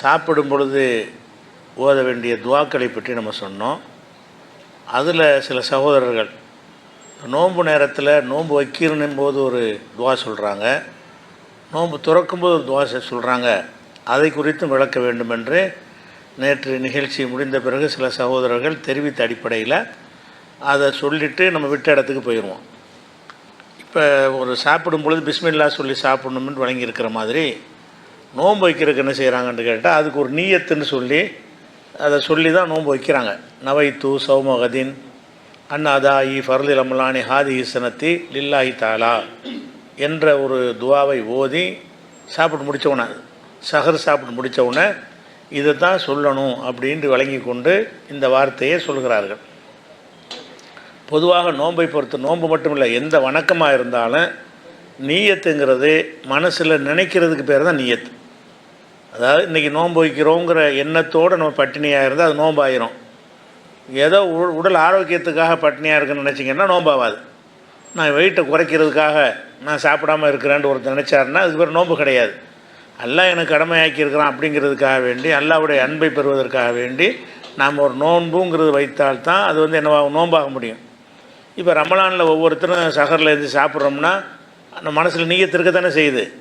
சாப்பிடும் பொழுது ஓத வேண்டிய துவாக்களை பற்றி நம்ம சொன்னோம். அதில் சில சகோதரர்கள் நோன்பு நேரத்தில் நோன்பு வைக்கிறனும் போது ஒரு துவா சொல்கிறாங்க நோன்பு துறக்கும்போது ஒரு துவா சொல்கிறாங்க அதை குறித்தும் விளக்க வேண்டும் என்று நேற்று நிகழ்ச்சி முடிந்த பிறகு சில சகோதரர்கள் தெரிவித்த அடிப்படையில் அதை சொல்லிவிட்டு நம்ம விட்ட இடத்துக்கு போயிடுவோம் இப்போ ஒரு சாப்பிடும் பொழுது பிஸ்மில்லா சொல்லி சாப்பிடணும்னு வழங்கியிருக்கிற மாதிரி நோன்பு வைக்கிறதுக்கு என்ன செய்கிறாங்கன்னு கேட்டால் அதுக்கு ஒரு நீயத்துன்னு சொல்லி அதை சொல்லி தான் நோன்பு வைக்கிறாங்க. நவைத்து சௌமகதின் அன்னாதாயி இ அமலானி ஹாதி ஈசனத்தி லில்லாஹி தாலா என்ற ஒரு துவாவை ஓதி சாப்பிட்டு முடித்தவுடனே சஹர் சாப்பிட்டு முடித்தவுடனே இதை தான் சொல்லணும் அப்படின்ட்டு வழங்கி கொண்டு இந்த வார்த்தையை சொல்கிறார்கள். பொதுவாக நோன்பை பொறுத்து நோன்பு மட்டும் இல்லை எந்த வணக்கமாக இருந்தாலும் நீயத்துங்கிறது மனசில் நினைக்கிறதுக்கு பேர் தான் நீயத்து. அதாவது இன்றைக்கி நோன்பு வைக்கிறோங்கிற எண்ணத்தோடு நம்ம பட்டினியாக இருந்தால் அது நோம்பாயிரும் ஏதோ உ- உடல் ஆரோக்கியத்துக்காக பட்டினியாக இருக்குன்னு நினச்சிங்கன்னா நோம்பாவாது நான் வெயிட்டை குறைக்கிறதுக்காக நான் சாப்பிடாம இருக்கிறேன்னு ஒருத்தர் நினச்சாருன்னா அதுக்கு பேர் நோன்பு கிடையாது. அல்லாஹ் எனக்கு கடமையாக்கியிருக்கிறான் அப்படிங்கிறதுக்காக வேண்டி அல்லாவுடைய அன்பை பெறுவதற்காக வேண்டி நாம் ஒரு நோன்புங்கிறது வைத்தால்தான் அது வந்து என்னவாகும் நோன்பாக முடியும். இப்போ ரமலானில் ஒவ்வொருத்தரும் சகரில் இருந்து சாப்பிட்றோம்னா நம்ம மனசில் நீயத்து தானே செய்யுது.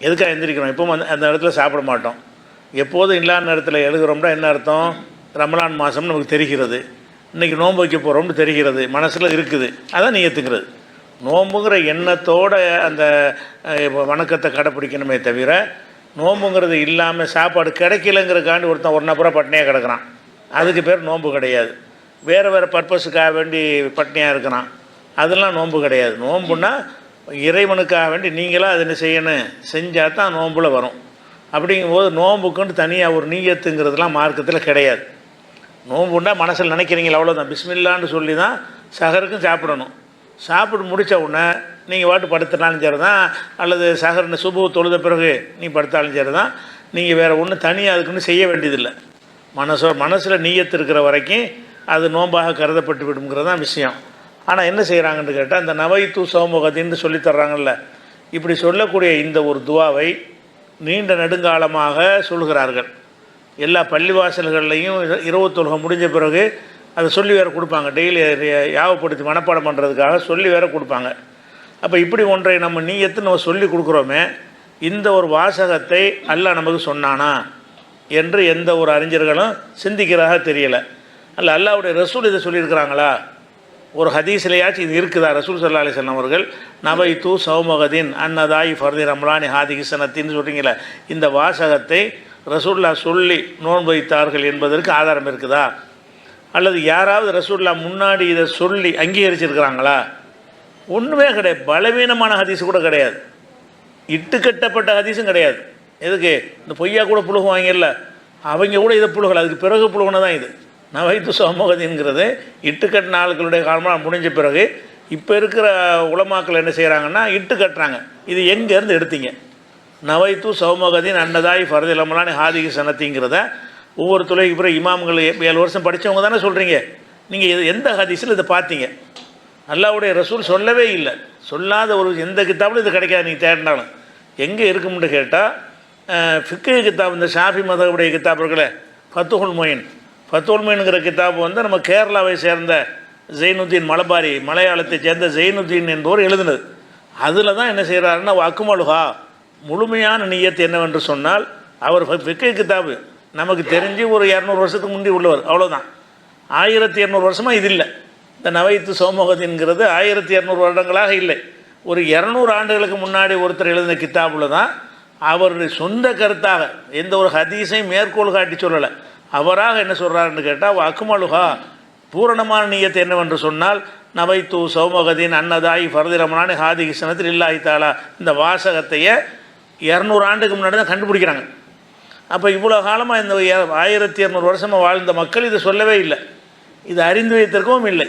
எதுக்காக எந்திரிக்கிறோம்? இப்போ வந்து அந்த இடத்துல சாப்பிட மாட்டோம். எப்போதும் இல்லாத நேரத்தில் எழுதுகிறோம்னா என்ன அர்த்தம்? ரமலான் மாதம் நமக்கு தெரிகிறது. இன்றைக்கி நோன்பு வைக்க போகிறோம்னு தெரிகிறது. மனசில் இருக்குது. அதான் நீயத்துங்கிறது. நோம்புங்கிற எண்ணத்தோட அந்த வணக்கத்தை கடைப்பிடிக்கணுமே தவிர நோம்புங்கிறது இல்லாமல் சாப்பாடு கிடைக்கலங்கிறக்காண்டி ஒருத்தன் ஒரு நபராக பட்டினியாக கிடக்கிறான். அதுக்கு பேர் நோன்பு கிடையாது. வேறு வேறு பர்பஸுக்காக வேண்டி பட்டினியாக இருக்கிறான். அதெல்லாம் நோன்பு கிடையாது. நோன்புன்னா இறைவனுக்காக வேண்டி நீங்களாக அதை என்ன செய்யணும். செஞ்சால் தான் நோம்பில் வரும். அப்படிங்கும்போது நோம்புக்குன்ட்டு தனியாக ஒரு நீயத்துங்கிறதுலாம் மார்க்கத்தில் கிடையாது. நோம்புண்டா மனசில் நினைக்கிறீங்களா அவ்வளோதான் பிஸ்மில்லான்னு சொல்லி தான் சகருக்கும் சாப்பிடணும். சாப்பிட்டு முடித்த உடனே நீங்கள் வாட்டு படுத்தினாலும் சரி தான் அல்லது சகர்னு சுபு தொழுத பிறகு நீ படுத்தாலும் சரி தான் நீங்கள் வேறு ஒன்றும் தனியாக அதுக்குன்னு செய்ய வேண்டியதில்லை. மனசோ மனசில் நீயத்து இருக்கிற வரைக்கும் அது நோன்பாக கருதப்பட்டு விடுங்கிறது தான் விஷயம். ஆனால் என்ன செய்கிறாங்கன்னு கேட்டால் அந்த நவைத்து சௌமுகத்தின்னு சொல்லித்தர்றாங்கல்ல இப்படி சொல்லக்கூடிய இந்த ஒரு துவாவை நீண்ட நெடுங்காலமாக சொல்கிறார்கள். எல்லா பள்ளிவாசல்கள்லையும் இர- இரவு தொழுகை முடிஞ்ச பிறகு அதை சொல்லி வேற கொடுப்பாங்க. டெய்லி யாவப்படுத்தி மனப்பாடம் பண்ணுறதுக்காக சொல்லி வேற கொடுப்பாங்க. அப்போ இப்படி ஒன்றை நம்ம நீயத்து நம்ம சொல்லி கொடுக்குறோமே இந்த ஒரு வாசகத்தை அல்லாஹ் நமக்கு சொன்னானா என்று எந்த ஒரு அறிஞர்களும் சிந்திக்கிறதாக தெரியலை. அல்ல அல்லாவுடைய ரசூல் இதை சொல்லியிருக்கிறாங்களா? ஒரு ஹதீஸ்லையாச்சும் இது இருக்குதா? ரசூல் சல்லா அலிஸ்லாம் அவர்கள் நபை தூ சௌமகதீன் அன்னதாய் ஃபர்தி ரம்லானி ஹாதி கிசனத்தின்னு சொல்கிறீங்களே இந்த வாசகத்தை ரசூல்லா சொல்லி நோன்பு வைத்தார்கள் என்பதற்கு ஆதாரம் இருக்குதா? அல்லது யாராவது ரசூல்லா முன்னாடி இதை சொல்லி அங்கீகரிச்சிருக்கிறாங்களா? ஒன்றுமே கிடையாது. பலவீனமான ஹதீஸ் கூட கிடையாது. இட்டுக்கட்டப்பட்ட ஹதீஸும் கிடையாது. எதுக்கு? இந்த பொய்யா கூட புழுகுவாங்கல்ல அவங்க கூட இதை புழுகலை. அதுக்கு பிறகு புழுகுன்னு தான் இது. நவைத்து சோமகதிங்கிறது இட்டுக்கட்டின ஆட்களுடைய காலமாக முடிஞ்ச பிறகு இப்போ இருக்கிற உலமாக்கள் என்ன செய்கிறாங்கன்னா இட்டு கட்டுறாங்க இது எங்கேருந்து எடுத்தீங்க? நவைத்து சௌமகதின் அன்னதாய் ஃபரதிலமலானி ஹாதிகி சனத்திங்கிறத ஒவ்வொரு துளைக்கு பிறகு இமாம்கள் ஏ- ஏழு வருஷம் படித்தவங்க தானே சொல்கிறீங்க நீங்கள் இது எந்த ஹதீஸில் இதை பார்த்தீங்க? அல்லாவுடைய ரசூல் சொல்லவே இல்லை. சொல்லாத ஒரு எந்த கித்தாபிலும் இது கிடைக்காது நீங்கள் தேடினாலும். எங்கே இருக்கும்னு கேட்டால் ஃபிக்கு கித்தாப் இந்த ஷாஃபி மதவுடைய கித்தாப் இருக்குல்ல ஃபத்துஹுல் மொயின். ஃபத்துல் மொயின்ங்கிற கித்தாப் வந்து நம்ம கேரளாவை சேர்ந்த ஜெயினுத்தீன் மலபாரி மலையாளத்தை சேர்ந்த ஜெயினுத்தீன் என்பவர் எழுதினது. அதில் தான் என்ன செய்கிறாருன்னா அக்குமலுகா முழுமையான நியத்து என்னவென்று சொன்னால் அவர் ஃபிக்கை கித்தாபு. நமக்கு தெரிஞ்சு ஒரு இரநூறு வருஷத்துக்கு முந்தி உள்ளவர் அவ்வளோதான் ஆயிரத்தி இரநூறு வருஷமாக இது இல்லை. இந்த நவைத்து சோமோகத்தின்கிறது ஆயிரத்தி இரநூறு வருடங்களாக இல்லை. ஒரு இரநூறு ஆண்டுகளுக்கு முன்னாடி ஒருத்தர் எழுதின கித்தாபில் தான் அவருடைய சொந்த கருத்தாக எந்த ஒரு ஹதீஸையும் மேற்கோள் காட்டி சொல்லலை. அவராக என்ன சொல்கிறாருன்னு கேட்டால் அக்குமலுகா பூரணமான நீயத்தை என்னவென்று சொன்னால் நவைத்து சௌமகதீன் அன்னதாய் ஃபரதிரமனானி ஹாதி கிருஷ்ணத்தில் இல்லாஹி தாலா இந்த வாசகத்தையே இரநூறு ஆண்டுக்கு முன்னாடி தான் கண்டுபிடிக்கிறாங்க. அப்போ இவ்வளோ காலமாக இந்த ஆயிரத்தி இரநூறு வருஷமாக வாழ்ந்த மக்கள் இதை சொல்லவே இல்லை. இது அறிந்து வைத்திருக்கவும் இல்லை.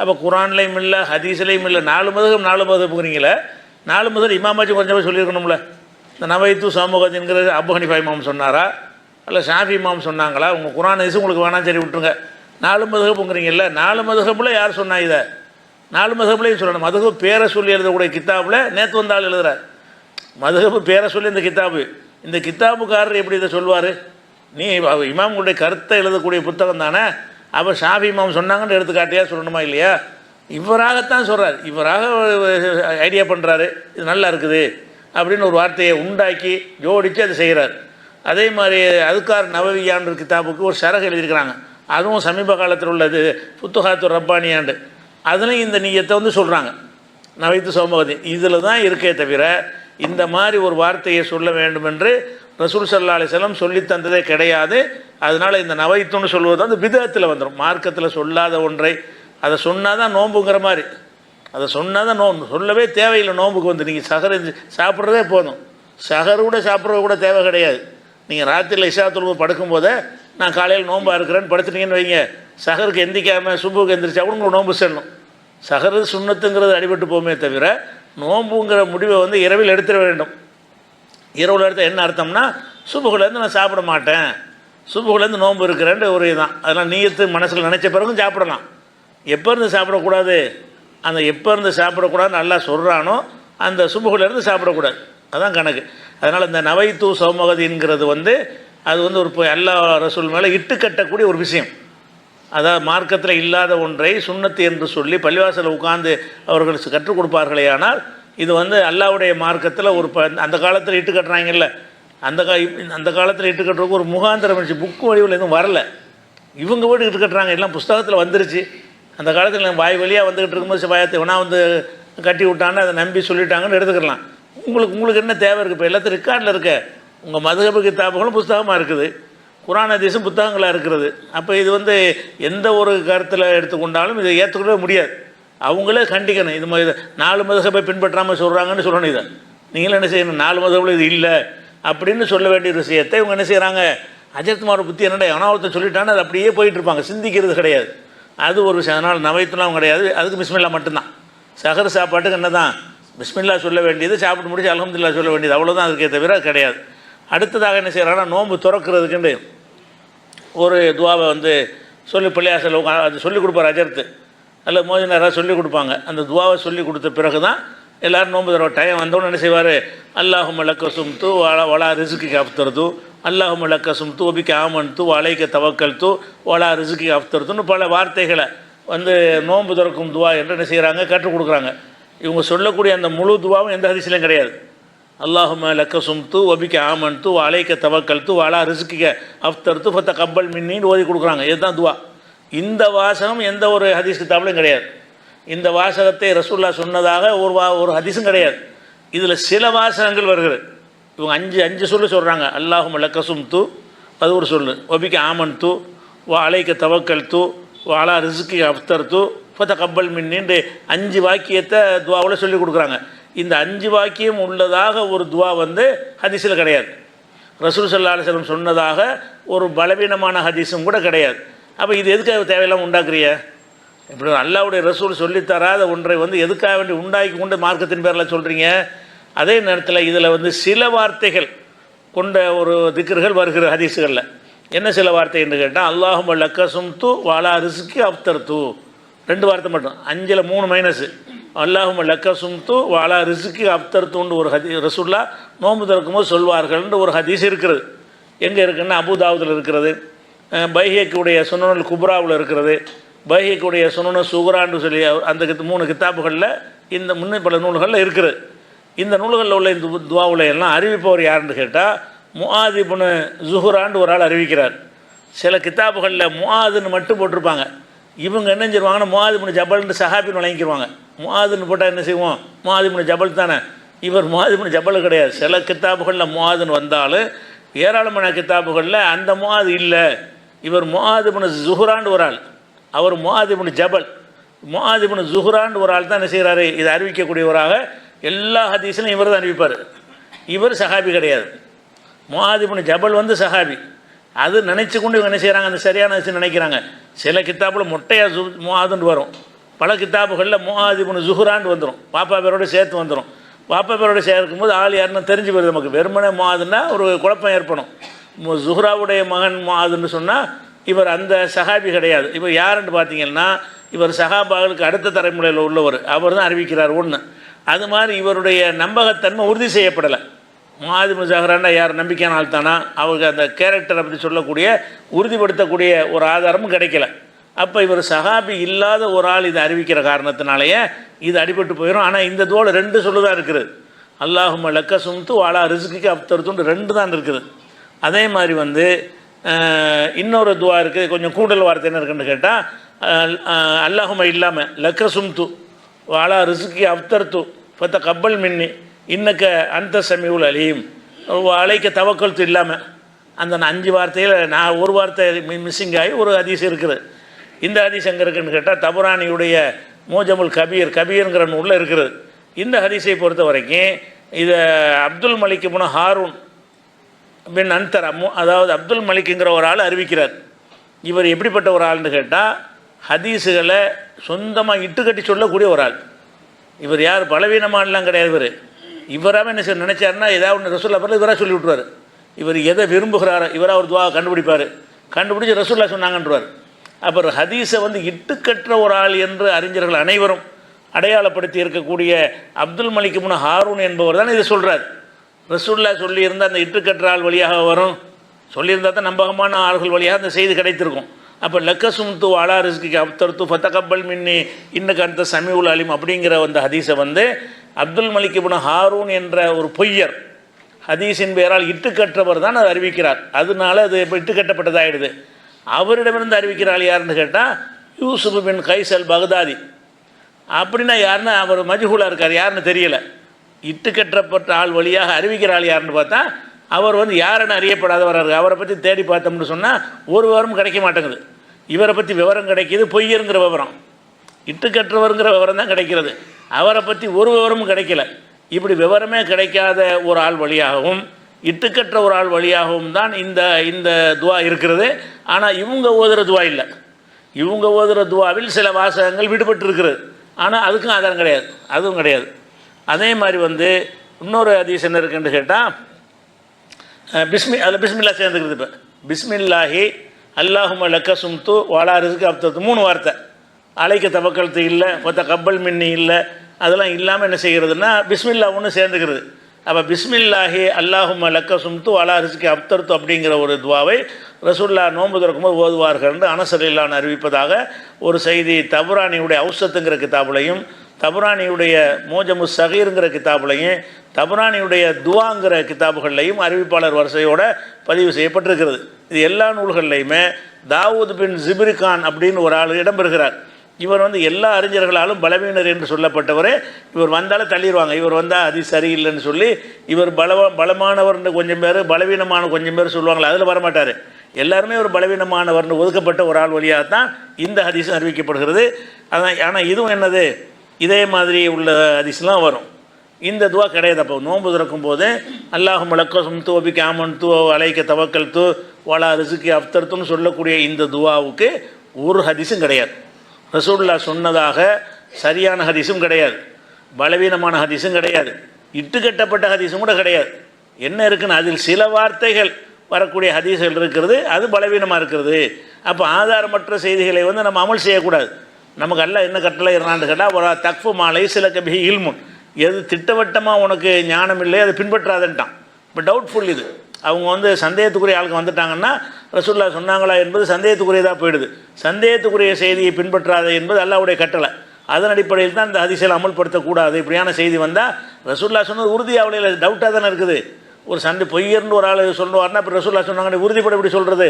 அப்போ குரான்லேயும் இல்லை ஹதீஸ்லேயும் இல்லை நாலு மதகம் நாலு மதப்புங்கிறீங்களே நாலு முதல் இமாமாச்சும் கொஞ்சமாக சொல்லியிருக்கணும்ல. இந்த நவைத்து சமூகத்தின்கிற அபு ஹனிஃபா இமாம் சொன்னாரா? அல்ல ஷாஃபி இமாம் சொன்னாங்களா? உங்கள் குரான் ஹதீஸ் உங்களுக்கு வேணாம் சரி விட்டுருங்க. நாலு மதுகப்புங்கிறீங்கல்ல நாலு மதுகப்பில் யார் சொன்னா இதை? நாலு மதுகப்புலையும் சொல்லணும். மதகு பேரை சொல்லி எழுதக்கூடிய கித்தாப்பில் நேற்று வந்த ஆள் எழுதுறார். மதுஹபு பேரை சொல்லி இந்த கித்தாபு. இந்த கித்தாபுக்காரர் எப்படி இதை சொல்வார் நீ இமாம்களுடைய கருத்தை எழுதக்கூடிய புத்தகம் தானே? அப்போ ஷாஃபி இமாம் சொன்னாங்கன்னு எடுத்துக்காட்டியாக சொல்லணுமா இல்லையா? இவராகத்தான் சொல்கிறார் இவராக ஐடியா பண்ணுறாரு இது நல்லா இருக்குது அப்படின்னு ஒரு வார்த்தையை உண்டாக்கி ஜோடித்து அதை செய்கிறார். அதே மாதிரி அதுக்கார் நவவியான்ற கிதாபுக்கு ஒரு சரகு எழுதியிருக்கிறாங்க. அதுவும் சமீப காலத்தில் உள்ளது. புத்துகாத்து ரப்பானியாண்டு. அதுலேயும் இந்த நீயத்தை வந்து சொல்கிறாங்க நவைத்து சோமகதி இதில் தான் இருக்கே தவிர இந்த மாதிரி ஒரு வார்த்தையை சொல்ல வேண்டும் என்று ரசூல் சல்லா அலிசல்லாம் சொல்லி தந்ததே கிடையாது. அதனால் இந்த நவைத்துன்னு சொல்வது வந்து விதத்தில் வந்துடும் மார்க்கத்தில் சொல்லாத ஒன்றை. அதை சொன்னால் தான் நோம்புங்கிற மாதிரி. அதை சொன்னால் தான் நோம்பு. சொல்லவே தேவையில்லை நோம்புக்கு வந்து. நீங்கள் சகர் சாப்பிட்றதே போதும். சகர் கூட சாப்பிட்றது கூட தேவை கிடையாது. நீங்கள் ராத்திரியில் இஷா தொழுவு படுக்கும்போதே நான் காலையில் நோம்பாக இருக்கிறேன்னு படுத்துட்டீங்கன்னு வைங்க. சகருக்கு எந்திக்காமல் சும்புக்கு எந்திரிச்சா கூட உங்களுக்கு நோம்பு செல்லணும். சகரு சுண்ணத்துங்கிறது அடிபட்டு போமே தவிர நோம்புங்கிற முடிவை வந்து இரவில் எடுத்துட வேண்டும். இரவில் எடுத்த என்ன அர்த்தம்னா சுபுகுலேருந்து நான் சாப்பிட மாட்டேன். சுபுகுலேருந்து நோன்பு இருக்கிறேன்ற ஒரு இதுதான். அதெல்லாம் நீயத்து மனசில் நினச்ச பிறகும் சாப்பிடலாம். எப்போ இருந்து சாப்பிடக்கூடாது? அந்த எப்போ இருந்து சாப்பிடக்கூடாதுன்னு நல்லா சொல்கிறானோ அந்த சுபுகுலேருந்து சாப்பிடக்கூடாது. அதான் கணக்கு. அதனால் இந்த நவைத்து சௌமகதிங்கிறது வந்து அது வந்து ஒரு இப்போ எல்லா ரசூல் மேலே இட்டு கட்டக்கூடிய ஒரு விஷயம். அதாவது மார்க்கத்தில் இல்லாத ஒன்றை சுண்ணத்து என்று சொல்லி பள்ளிவாசலில் உட்கார்ந்து அவர்கள் கற்றுக் கொடுப்பார்களே ஆனால் இது வந்து அல்லாவுடைய மார்க்கத்தில் ஒரு ப அந்த காலத்தில் இட்டு கட்டுறாங்கல்ல. அந்த கா அந்த காலத்தில் இட்டு கட்டுறதுக்கு ஒரு முகாந்திரம் இருந்துச்சு. புக்கு வடிவில் எதுவும் வரல. இவங்க வீடு இட்டு கட்டுறாங்க. எல்லாம் புஸ்தகத்தில் வந்துருச்சு. அந்த காலத்தில் வாய் வழியாக வந்துக்கிட்டு இருக்கும்போது சிவாயத்தை வேணா வந்து கட்டி விட்டான்னு அதை நம்பி சொல்லிட்டாங்கன்னு எடுத்துக்கலாம். உங்களுக்கு உங்களுக்கு என்ன தேவை இருக்குது இப்போ எல்லாத்தையும் ரெக்கார்டில் இருக்க. உங்கள் மதுகப கித்தாபுகளும் புஸ்தகமாக இருக்குது. குரான் ஹதீஸும் புத்தகங்களாக இருக்கிறது. அப்போ இது வந்து எந்த ஒரு கருத்தில் எடுத்துக்கொண்டாலும் இதை ஏற்றுக்கவே முடியாது. அவங்களே கண்டிக்கணும். இது மாதிரி நாலு மதுகப்பை பின்பற்றாமல் சொல்கிறாங்கன்னு சொல்லணும் இதை. நீங்களும் என்ன செய்யணும்? நாலு மதகுல இது இல்லை. அப்படின்னு சொல்ல வேண்டிய விஷயத்தை இவங்க என்ன செய்கிறாங்க அஜித்குமார் புத்தி என்னடா? எவனா ஒருத்தன் சொல்லிட்டான்னு அது அப்படியே போயிட்டு இருப்பாங்க. சிந்திக்கிறது கிடையாது. அது ஒரு விஷயம். அதனால் நவைத்துலாம் கிடையாது. அதுக்கு பிஸ்மில்லா மட்டும்தான். சகர் சாப்பாட்டுக்கு என்ன தான் பிஸ்மில்லா சொல்ல வேண்டியது சாப்பிட்டு முடிச்சு அலமதுல்லா சொல்ல வேண்டியது. அவ்வளோதான் அதுக்கே தவிர கிடையாது. அடுத்ததாக என்ன செய்கிறாங்கன்னா நோன்பு திறக்கிறதுக்குண்டு ஒரு துவாவை வந்து சொல்லி பிள்ளையாசல் அது சொல்லிக் கொடுப்பார் அஜர்த்து. நல்ல மோதினாராக சொல்லிக் கொடுப்பாங்க. அந்த துவாவை சொல்லி கொடுத்த பிறகு தான் எல்லோரும் நோன்பு தர டைம் வந்தோன்னு என்ன செய்வார்? அல்லாஹும் லக்க சும்து வளா வளா ரிசுக்கு அஃப்தர்து. அல்லாஹும் லக்க சும்து ஒபிக்க ஆமன் தூ அலைக்க தவக்கல் தூ வளா ரிசுக்கு அஃப்தர்துன்னு பல வார்த்தைகளை வந்து நோன்பு திறக்கும் துவா என்று என்ன செய்கிறாங்க கற்றுக் கொடுக்குறாங்க. இவங்க சொல்லக்கூடிய அந்த முழு துவாவும் எந்த ஹதீஸ்லையும் கிடையாது. அல்லாஹும லக்க சும்து ஒபிக்க ஆமன் தூ அலைக்க தவக்கல் தூ அலா ரிசுக்கிக்க அஃப்தர் ஃபத்த கப்பல் மின்னின்னு ஓதி கொடுக்குறாங்க. இதுதான் துவா. இந்த வாசகம் எந்த ஒரு ஹதீஸ் கிதாப்லையும் கிடையாது. இந்த வாசகத்தை ரசூல்லா சொன்னதாக ஒரு வா ஒரு ஹதீஸும் கிடையாது. இதில் சில வாசகங்கள் வருகிறது. இவங்க அஞ்சு அஞ்சு சொல்லு சொல்கிறாங்க அல்லாஹும் லக்க சும்து அது ஒரு சொல்லு. ஒபிக்க ஆமன் தூ வா அலைக்க தவக்கல் தூ ரிசுக்கி அஃப்தர் தூ ஃபத்த கப்பல் மின்னின்று அஞ்சு வாக்கியத்தை துவாவில் சொல்லி கொடுக்குறாங்க. இந்த அஞ்சு வாக்கியம் உள்ளதாக ஒரு துவா வந்து ஹதீஸில் கிடையாது. ரசூல் சல்லா அலுவலம் சொன்னதாக ஒரு பலவீனமான ஹதீஸும் கூட கிடையாது. அப்போ இது எதுக்காக தேவையில்லாமல் உண்டாக்குறிய இப்படி அல்லாவுடைய ரசூல் சொல்லித்தராத ஒன்றை வந்து எதுக்காக வேண்டி உண்டாக்கி கொண்டு மார்க்கத்தின் பேரில் சொல்கிறீங்க அதே நேரத்தில் இதில் வந்து சில வார்த்தைகள் கொண்ட ஒரு திக்கர்கள் வருகிற ஹதீஸுகளில். என்ன சில வார்த்தை என்று கேட்டால் அல்லாஹும் லக்கசும் தூ வாலா ரிசுக்கு அப்தர் தூ ரெண்டு வார்த்தை மட்டும். அஞ்சில் மூணு மைனஸு அல்லாஹும் லக்கசும் தூ வாலா ரிசுக்கு அப்தர் தூண்டு ஒரு ஹதி ரசுல்லா நோம்பு திறக்கும்போது சொல்வார்கள்ன்ற ஒரு ஹதீஸ் இருக்கிறது எங்கே இருக்குன்னா அபுதாவுதில் இருக்கிறது. பைஹேக்குடைய சுனனல் குப்ராவில் இருக்கிறது. பைஹேக்குடைய சுனன சுகுரான்னு சொல்லி அந்த கித் மூணு கித்தாப்புகளில் இந்த முன்னே பல நூல்களில் இருக்குது. இந்த நூல்களில் உள்ள இந்த துவாவில் எல்லாம் அறிவிப்பவர் யாருன்னு கேட்டால் முஆதிபுனு ஜுஹுரான்னு ஒரு ஆள் அறிவிக்கிறார். சில கித்தாப்புகளில் முஆதுன்னு மட்டும் போட்டிருப்பாங்க. இவங்க என்ன செஞ்சிருவாங்கன்னா முஆதிபுனு ஜபல்னு சஹாபின்னு வழங்கிக்கிருவாங்க. முஆதுன்னு போட்டால் என்ன செய்வோம்? முஆதிபுனு ஜபல் தானே? இவர் முஆதிபுனு ஜபல் கிடையாது. சில கித்தாப்புகளில் முஆதுன்னு வந்தாலும் ஏராளமான கித்தாப்புகளில் அந்த முஆது இல்லை. இவர் முஆதிபுனு ஜுஹுரான்னு ஒரு ஆள். அவர் முஆதிபுனு ஜபல். முஆதிபுனு ஜுஹுரான்னு ஒரு ஆள் தான் என்ன செய்கிறாரு இதை அறிவிக்கக்கூடியவராக எல்லா ஹதீஸிலும் இவர் தான் அறிவிப்பார். இவர் சஹாபி கிடையாது. முஆதிபுனு ஜபல் வந்து சஹாபி. அது நினச்சி கொண்டு இவங்க என்ன செய்கிறாங்க அந்த சரியான விஷயம் நினைக்கிறாங்க. சில கித்தாப்பில் மொட்டையாக சு முஆதுன்னு வரும். பல கித்தாப்புகளில் முஆதிபுனு ஜுஹுரான்னு வந்துடும் பாப்பா பேரோட சேர்த்து வந்துடும் பாப்பா பேரோட சேர்க்கும் போது ஆள் யாருன்னு தெரிஞ்சு போயிருது நமக்கு. வெறுமனே முஆதுன்னா ஒரு குழப்பம் ஏற்படும். ஜுஹ்ராவுடைய மகன் முஆதுன்னு சொன்னால் இவர் அந்த சஹாபி கிடையாது. இவர் யாருன்னு பார்த்தீங்கன்னா இவர் சஹாபாக்களுக்கு அடுத்த தலைமுறையில் உள்ளவர். அவர் தான் அறிவிக்கிறார் ஒன்று அது மாதிரி இவருடைய நம்பகத்தன்மை உறுதி செய்யப்படலை. மாதிரி ஜஹரான்னா யார்? நம்பிக்கையான ஆள் தானா? அவங்க அந்த கேரக்டரை பற்றி சொல்லக்கூடிய உறுதிப்படுத்தக்கூடிய ஒரு ஆதாரமும் கிடைக்கல. அப்போ இவர் சஹாபி இல்லாத ஒரு ஆள் இதை அறிவிக்கிற காரணத்தினாலேயே இது அடிபட்டு போயிடும் ஆனால் இந்த தோல் ரெண்டு சொல்லுதான் இருக்குது அல்லாஹும் லக்க சும்து வாழா ரிசுக்கு அப்தருத்துன்னு ரெண்டு தான் இருக்குது. அதே மாதிரி வந்து இன்னொரு துவா இருக்குது கொஞ்சம் கூடுதல் வார்த்தை என்ன இருக்குன்னு கேட்டால் அல்லாஹும இல்லாமல் லக்க சும்து வாழா ரிசுக்கு அப்தர்த்து பத்த கப்பல் மின்னி. இன்னக்க அந்த சமிவுல் அலீம். அழைக்க தவக்கழுத்து இல்லாமல் அந்த அஞ்சு வார்த்தையில் நான் ஒரு வார்த்தை மிஸ்ஸிங் ஆகி ஒரு அதிசயம் இருக்குது. இந்த ஹதீஸ் எங்கே இருக்குன்னு கேட்டால் தபுரானியுடைய மோஜமுல் கபீர் கபீருங்கிற நூலில் இருக்கிறது இந்த ஹதீஸை பொறுத்த வரைக்கும் இதை அப்துல் மலிக்கு போன ஹாரூன் பின் அன்தர் அம்மு அதாவது அப்துல் மலிக்குங்கிற ஒரு ஆள் அறிவிக்கிறார். இவர் எப்படிப்பட்ட ஒரு ஆள்னு கேட்டால் ஹதீஸுகளை சொந்தமாக இட்டுக்கட்டி சொல்லக்கூடிய ஒரு ஆள். இவர் யார்? பலவீனமானலாம் கிடையாது இவர். இவராக என்ன செய்ய நினச்சாருன்னா ஏதாவது ஒன்று ரசூல்லா பிறகு இவராக சொல்லி விட்ருவார் இவர் எதை விரும்புகிறாரோ இவராக ஒரு துவா கண்டுபிடிப்பார். கண்டுபிடிச்சி ரசூல்லா சொன்னாங்கன்றவார். அப்புறம் ஹதீஸை வந்து இட்டுக்கற்ற ஒரு ஆள் என்று அறிஞர்கள் அனைவரும் அடையாளப்படுத்தி இருக்கக்கூடிய அப்துல் மலிக் முன் ஹாரூன் என்பவர் தான் இதை சொல்கிறார் ரசூல்லா சொல்லியிருந்தால் அந்த இட்டுக்கற்ற ஆள் வழியாக வரும். சொல்லியிருந்தா தான் நம்பகமான ஆள்கள் வழியாக அந்த செய்தி கிடைத்திருக்கும். அப்போ லக்கசும் து அலா ரிஸ்கிக்கு து ஃபத்தகப்பல் மின்னி இன்னக்கு அந்த சமீவுல் அலிம் அப்படிங்கிற அந்த ஹதீஸை வந்து அப்துல் மலிக் இப்னு ஹாரூன் என்ற ஒரு பொய்யர். ஹதீஸின் பெயரால் இட்டுக்கற்றவர் தான் அதை அறிவிக்கிறார். அதனால அது இப்போ இட்டுக்கட்டப்பட்டதாகிடுது அவரிடமிருந்து அறிவிக்கிறாள் யாருன்னு கேட்டால் யூசுப் பின் கைசல் பகதாதி. அப்படின்னா யாருன்னா அவர் மஜ்ஹூலாக இருக்கார் யாருன்னு தெரியல. இட்டு ஆள் வழியாக அறிவிக்கிற ஆள் யாருன்னு பார்த்தா அவர் வந்து யாருன்னு அறியப்படாதவராக இருக்கு அவரை பற்றி தேடி பார்த்தோம்னு சொன்னால் ஒரு விவரம் கிடைக்க மாட்டேங்குது. இவரை பற்றி விவரம் கிடைக்கிது பொய்யருங்கிற விவரம். இட்டு விவரம் தான் கிடைக்கிறது. அவரை பற்றி ஒரு விவரமும் கிடைக்கல. இப்படி விவரமே கிடைக்காத ஒரு ஆள் வழியாகவும் இட்டுக்கற்ற ஒரு ஆள் வழியாகவும் தான் இந்த இந்த துவா இருக்கிறது. ஆனால் இவங்க ஓதுகிற துவா இல்லை. இவங்க ஓதுற துவாவில் சில வாசகங்கள் விடுபட்டு இருக்கிறது ஆனால் அதுக்கும் ஆதாரம் கிடையாது. அதுவும் கிடையாது. அதே மாதிரி வந்து இன்னொரு அதிசயம் என்ன இருக்குன்னு கேட்டால் பிஸ்மி அதில் பிஸ்மில்லா சேர்ந்துக்கிறது இப்போ. பிஸ்மில்லாஹி அல்லாஹும லக்க சும்து வாலா ரிசுக்கு அப்தத்து மூணு வார்த்தை. அலைக்க தவக்கழுத்து இல்லை மொத்த கப்பல் மின்னி இல்லை அதெல்லாம் இல்லாமல் என்ன செய்கிறதுனா பிஸ்மில்லா ஒன்று சேர்ந்துக்கிறது. அப்போ பிஸ்மில்லாஹி அல்லாஹும் லக்க சும்து வாலா ரிசுக்கு அப்தர்த்து அப்படிங்கிற ஒரு துவாவை ரசுல்லா நோன்பு திறக்கும்போது ஓதுவார்கள்னு அனசரில்லான்னு அறிவிப்பதாக ஒரு செய்தி தபுரானியுடைய அவுசத்துங்கிற கிதாபுலையும் தபுரானியுடைய மோஜமு சகீருங்கிற கிதாபுலையும் தபுரானியுடைய துவாங்கிற கிதாபுகள்லையும் அறிவிப்பாளர் வரிசையோட பதிவு செய்யப்பட்டிருக்கிறது. இது எல்லா நூல்கள்லையுமே தாவூத் பின் ஜிப்ரிகான் அப்படின்னு ஒரு ஆள் இடம்பெறுகிறார். இவர் வந்து எல்லா அறிஞர்களாலும் பலவீனர் என்று சொல்லப்பட்டவரே. இவர் வந்தாலும் தள்ளிடுவாங்க இவர் வந்தால் அது சரியில்லைன்னு சொல்லி இவர் பலவ பலமானவர்னு கொஞ்சம் பேர் பலவீனமான கொஞ்சம் பேர் சொல்லுவாங்களே அதில் வரமாட்டார். எல்லாருமே ஒரு பலவீனமானவர்னு ஒதுக்கப்பட்ட ஒரு ஆள் வழியாக தான் இந்த ஹதீஸும் அறிவிக்கப்படுகிறது. அதான் ஆனால் இதுவும் என்னது? இதே மாதிரி உள்ள ஹதீஸ்லாம் வரும். இந்த துவா கிடையாது. அப்போ நோன்பு திறக்கும் போது அல்லாஹும் முழக்கம் தூ அபி காமன் தூ அலைக்க தவக்கல் தூ வலா ரிசுக்கு அப்தர்த்துன்னு சொல்லக்கூடிய இந்த துவாவுக்கு ஒரு ஹதீஸும் கிடையாது. ரசூல்லா சொன்னதாக சரியான ஹதீஸும் கிடையாது. பலவீனமான ஹதீஸும் கிடையாது. இட்டு கட்டப்பட்ட ஹதீஸும் கூட கிடையாது. என்ன இருக்குன்னு அதில் சில வார்த்தைகள் வரக்கூடிய ஹதீஸ்கள் இருக்கிறது அது பலவீனமாக இருக்கிறது. அப்போ ஆதாரமற்ற செய்திகளை வந்து நம்ம அமல் செய்யக்கூடாது. நமக்கு அல்ல என்ன கட்டளை இருந்தான்னு கேட்டால் ஒரு தக்ஃபு மாலை சில கபி இல்முன் எது திட்டவட்டமாக உனக்கு ஞானம் இல்லை அதை பின்பற்றாதன்ட்டான். இப்போ டவுட்ஃபுல் இது. அவங்க வந்து சந்தேகத்துக்குரிய ஆளுக்கு வந்துட்டாங்கன்னா ரசூல்லா சொன்னாங்களா என்பது சந்தேகத்துக்குரியதாக போயிடுது. சந்தேகத்துக்குரிய செய்தியை பின்பற்றாத என்பது அல்லாவுடைய கட்டளை. அதன் அடிப்படையில் தான் இந்த அதிசயில் அமல்படுத்தக்கூடாது. இப்படியான செய்தி வந்தால் ரசூல்லா சொன்னது உறுதியாகல டவுட்டாக தானே இருக்குது. ஒரு சண்டை பொய்யர்னு ஒரு ஆள் சொல்லுவார்னா இப்போ ரசூல்லா சொன்னாங்க உறுதிப்பட இப்படி சொல்கிறது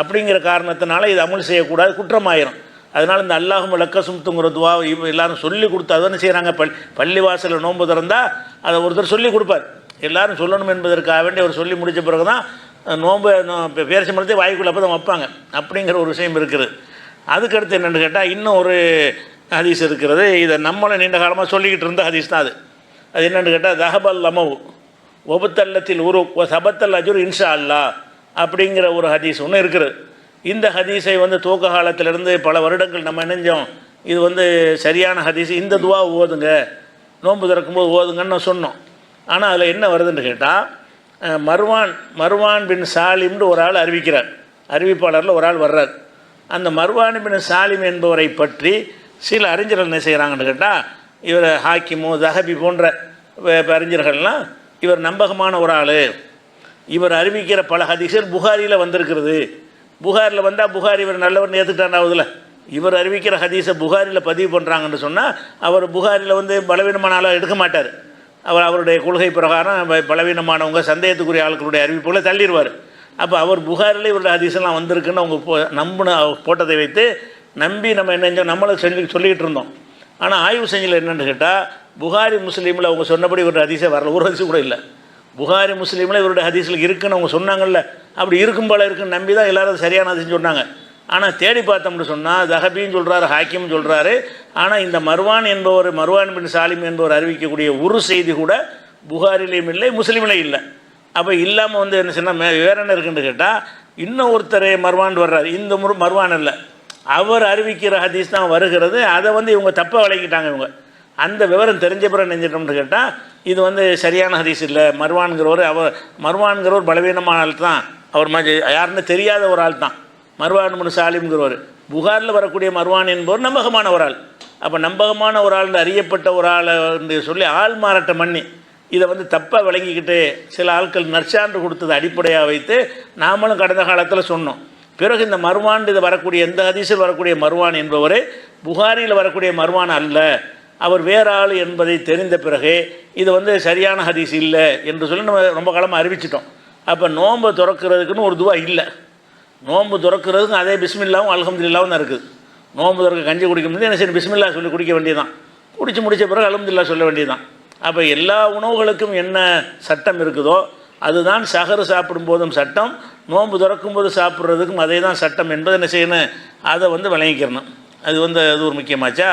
அப்படிங்கிற காரணத்தினால இது அமல் செய்யக்கூடாது குற்றமாயிரும். அதனால் இந்த அல்லாஹும் லக்கசும்துங்கிற துவா எல்லாரும் சொல்லி கொடுத்து அதை செய்கிறாங்க பள் பள்ளிவாசலில் நோன்பு திறந்தால் அதை ஒருத்தர் சொல்லி கொடுப்பார். எல்லாரும் சொல்லணும் என்பதற்காக வேண்டி அவர் சொல்லி முடித்த பிறகு தான் நோன்பு நோ- மரத்தை வாய்க்குள்ள அப்போ தான் வைப்பாங்க. அப்படிங்கிற ஒரு விஷயம் இருக்குது. அதுக்கடுத்து என்னென்னு கேட்டால் இன்னும் ஒரு ஹதீஸ் இருக்கிறது. இதை நம்மளை நீண்ட காலமாக சொல்லிக்கிட்டு இருந்த ஹதீஸ் தான் அது. அது என்னென்னு கேட்டால் தஹபல் லமவு ஒபுத்தல்லத்தில் உரு சபத்தல் அஜுர் இன்ஷா அல்லா அப்படிங்கிற ஒரு ஹதீஸ் ஒன்று இருக்குது. இந்த ஹதீஸை வந்து துவக்க காலத்திலிருந்து பல வருடங்கள் நம்ம நினைஞ்சோம். இது வந்து சரியான ஹதீஸ். இந்த துவா ஓதுங்க. நோன்பு திறக்கும்போது ஓதுங்கன்னு சொன்னோம். ஆனால் அதில் என்ன வருதுன்னு கேட்டால் மர்வான் மர்வான் பின் சாலிம்னு ஒரு ஆள் அறிவிக்கிறார். அறிவிப்பாளரில் ஒரு ஆள் வர்றார். அந்த மர்வான் பின் சாலிம் என்பவரை பற்றி சில அறிஞர்கள் என்ன செய்கிறாங்கன்னு கேட்டால் இவர் ஹாக்கிமோ ஜஹபி போன்ற அறிஞர்கள்லாம் இவர் நம்பகமான ஒரு ஆள். இவர் அறிவிக்கிற பல ஹதீசர் புகாரியில் வந்திருக்கிறது. புகாரில் வந்தால் புகார் இவர் நல்லவர் ஏற்றுக்கிட்டாண்டாவதுல இவர் அறிவிக்கிற ஹதீஸை புகாரில் பதிவு பண்ணுறாங்கன்னு சொன்னால் அவர் புகாரில் வந்து பலவீனமான ஆளாக எடுக்க மாட்டார். அவர் அவருடைய கொள்கை பிரகாரம் பலவீனமானவங்க சந்தேகத்துக்குரிய ஆட்களுடைய அறிவிப்புகளை தள்ளிடுவார். அப்போ அவர் புகாரில் இவருடைய ஹதீஸெல்லாம் வந்திருக்குன்னு அவங்க போ நம்பின போட்டதை வைத்து நம்பி நம்ம என்ன செஞ்சோம்? நம்மளும் செஞ்சு சொல்லிக்கிட்டு இருந்தோம். ஆனால் ஆய்வு செஞ்சில் என்னென்னு கேட்டால் புகாரி முஸ்லீமில் அவங்க சொன்னபடி இவருடைய அதிசயம் வரல. ஒரு அதிசயம் கூட இல்லை. புகாரி முஸ்லீமில் இவருடைய ஹதீஸில் இருக்குன்னு அவங்க சொன்னாங்கல்ல. அப்படி இருக்கும் போல இருக்குன்னு நம்பி தான் எல்லோரும் சரியான அதிசயம் சொன்னாங்க. ஆனால் தேடி பார்த்தோம்னு சொன்னால் தஹபின்னு சொல்கிறாரு ஹாக்கிம் சொல்கிறாரு ஆனால் இந்த மர்வான் என்பவர் மர்வான் பின் சாலிம் என்பவர் அறிவிக்கக்கூடிய ஒரு செய்தி கூட புகாரிலையும் இல்லை முஸ்லீம்லேயும் இல்லை. அப்போ இல்லாமல் வந்து என்ன சொன்னால் மே- வேற என்ன இருக்குன்னு கேட்டால் இன்னும் ஒருத்தர் மர்வான் வர்றாரு. இந்த முறை மர்வான் இல்லை அவர் அறிவிக்கிற ஹதீஸ் தான் வருகிறது. அதை வந்து இவங்க தப்பாக விளக்கிட்டாங்க இவங்க. அந்த விவரம் தெரிஞ்ச பிறகு நெஞ்சிட்டோம்னு கேட்டால் இது வந்து சரியான ஹதீஸ் இல்லை. மர்வான்கிறவர் அவர் மர்வான்கிறவர் பலவீனமான ஆள் தான் அவர் மாதிரி யாருன்னு தெரியாத ஒரு ஆள் தான் மர்வான் முன் சாலிம்ங்கிறவர். புகாரில் வரக்கூடிய மர்வான் என்பவர் நம்பகமான ஒரு ஆள் அப்போ நம்பகமான ஒரு ஆள் அறியப்பட்ட ஒரு ஆளை என்று சொல்லி ஆள் மாறாட்டம் பண்ணி இதை வந்து தப்பாக விளங்கிக்கிட்டு சில ஆட்கள் நற்சான்று கொடுத்ததை அடிப்படையாக வைத்து நாமளும் கடந்த காலத்தில் சொன்னோம். பிறகு இந்த மர்வான் இது வரக்கூடிய எந்த ஹதீஸில் வரக்கூடிய மர்வான் என்பவரே புகாரியில் வரக்கூடிய மர்வான் அல்ல. அவர் வேற ஆள் என்பதை தெரிந்த பிறகு இது வந்து சரியான ஹதீஸ் இல்லை என்று சொல்லி நம்ம ரொம்ப காலமாக அறிவிச்சிட்டோம். அப்போ நோன்பை திறக்கிறதுக்குன்னு ஒரு துவா இல்லை. நோன்பு திறக்கிறதுக்கும் அதே பிஸ்மில்லாவும் அல்ஹம்துலில்லாவும் தான் இருக்குது. நோன்பு திறக்க கஞ்சி குடிக்க முடியாது என்ன சரி பிஸ்மில்லா சொல்லி குடிக்க வேண்டியதுதான். குடித்து முடித்த பிறகு அலமதுல்லா சொல்ல வேண்டியதுதான். அப்போ எல்லா உணவுகளுக்கும் என்ன சட்டம் இருக்குதோ அதுதான் சகரு சாப்பிடும் போதும் சட்டம் நோன்பு துறக்கும் போது சாப்பிட்றதுக்கும் அதே தான் சட்டம் என்பது என்ன செய்யணும்? அதை வந்து விளங்கிக்கிறணும். அது வந்து அது ஒரு முக்கியமாச்சா?